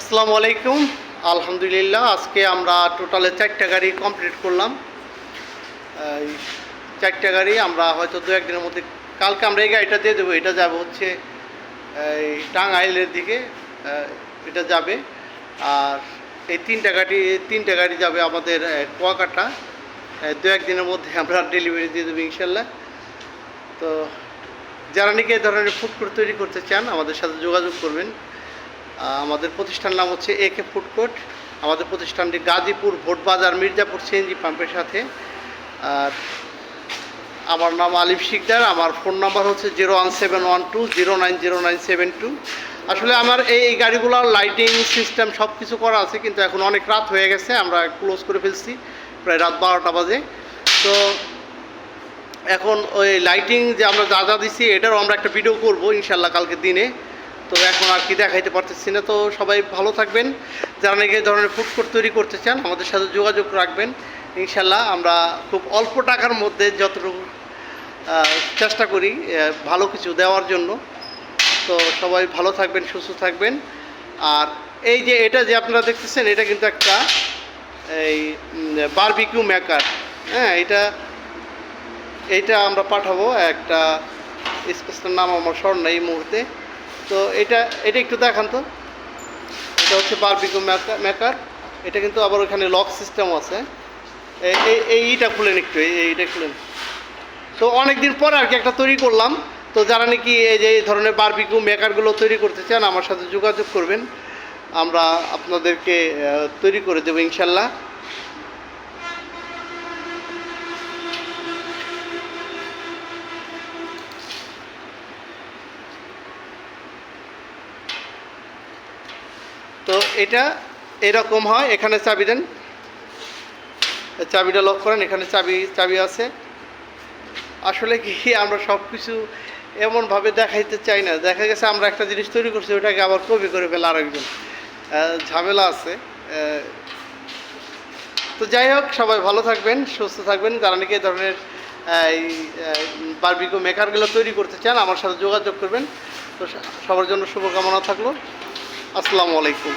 আসসালামু আলাইকুম। আলহামদুলিল্লাহ, আজকে আমরা টোটালে চারটা গাড়ি কমপ্লিট করলাম। চারটা গাড়ি আমরা হয়তো দু একদিনের মধ্যে কালকে আমরা এই গাড়িটা দিয়ে দেবো। এটা যাবে হচ্ছে, এই টাঙ্গাইলের দিকে এটা যাবে। আর এই তিনটা গাড়ি তিনটা গাড়ি যাবে আমাদের কুয়াকাটা। দু একদিনের মধ্যে আমরা ডেলিভারি দিয়ে দেবো ইনশাল্লাহ। তো যারা নাকি এই ধরনের ফুড তৈরি করতে চান, আমাদের সাথে যোগাযোগ করবেন। আমাদের প্রতিষ্ঠান নাম হচ্ছে এ কে ফুড কোর্ট আমাদের প্রতিষ্ঠানটি গাজীপুর ভোটবাজার, মির্জাপুর সিএনজি পাম্পের সাথে। আর আমার নাম আলিফ শিকদার, আমার ফোন নাম্বার হচ্ছে zero one seven one two zero nine zero nine seven two. আসলে আমার এই এই গাড়িগুলোর লাইটিং সিস্টেম সব কিছু করা আছে, কিন্তু এখন অনেক রাত হয়ে গেছে, আমরা ক্লোজ করে ফেলছি, প্রায় রাত বারোটা বাজে। তো এখন ওই লাইটিং যে আমরা যা যা দিছি, এটারও আমরা একটা ভিডিও করব, ইনশাল্লাহ কালকে দিনে। তো এখন আর কি দেখাইতে পারতেছি না। তো সবাই ভালো থাকবেন। যারা নাকি ধরনের ফুড কোর্ট তৈরি করতে চান, আমাদের সাথে যোগাযোগ রাখবেন। ইনশাল্লাহ আমরা খুব অল্প টাকার মধ্যে যতটুকু চেষ্টা করি ভালো কিছু দেওয়ার জন্য। তো সবাই ভালো থাকবেন, সুস্থ থাকবেন। আর এই যে এটা যে আপনারা দেখতেছেন, এটা কিন্তু একটা এই বারবিকিউ মেকার হ্যাঁ এটা এইটা আমরা পাঠাবো। একটা স্পেসটার নাম আমার স্মরণ নেই এই মুহূর্তে। তো এটা এটা একটু দেখান তো। এটা হচ্ছে বারবিকিউ মেকার এটা কিন্তু আবার ওখানে লক সিস্টেম আছে। এই এই- এই ইটা খুলেন একটু, এই এইটা খুলেন। তো অনেক দিন পরে আর কি একটা তৈরি করলাম। তো যারা নাকি এই যে, এই ধরনের বারবিকিউ মেকারগুলো তৈরি করতে চান, আমার সাথে যোগাযোগ করবেন। আমরা আপনাদেরকে তৈরি করে দেবো ইনশাল্লাহ। এটা এরকম হয়, এখানে চাবি দেন। চাবিটা লক করেন, এখানে চাবি চাবি আছে। আসলে কি, আমরা সব কিছু এমনভাবে দেখাইতে চাই না। দেখা গেছে আমরা একটা জিনিস তৈরি করছি, ওটাকে আবার কপি করে ফেলে আরেকজন। ঝামেলা আছে। তো যাই হোক, সবাই ভালো থাকবেন, সুস্থ থাকবেন। যারা নাকি এই ধরনের এই বারবিকো মেকারগুলো তৈরি করতে চান, আমার সাথে যোগাযোগ করবেন। তো সবার জন্য শুভকামনা থাকল। আসসালামু আলাইকুম।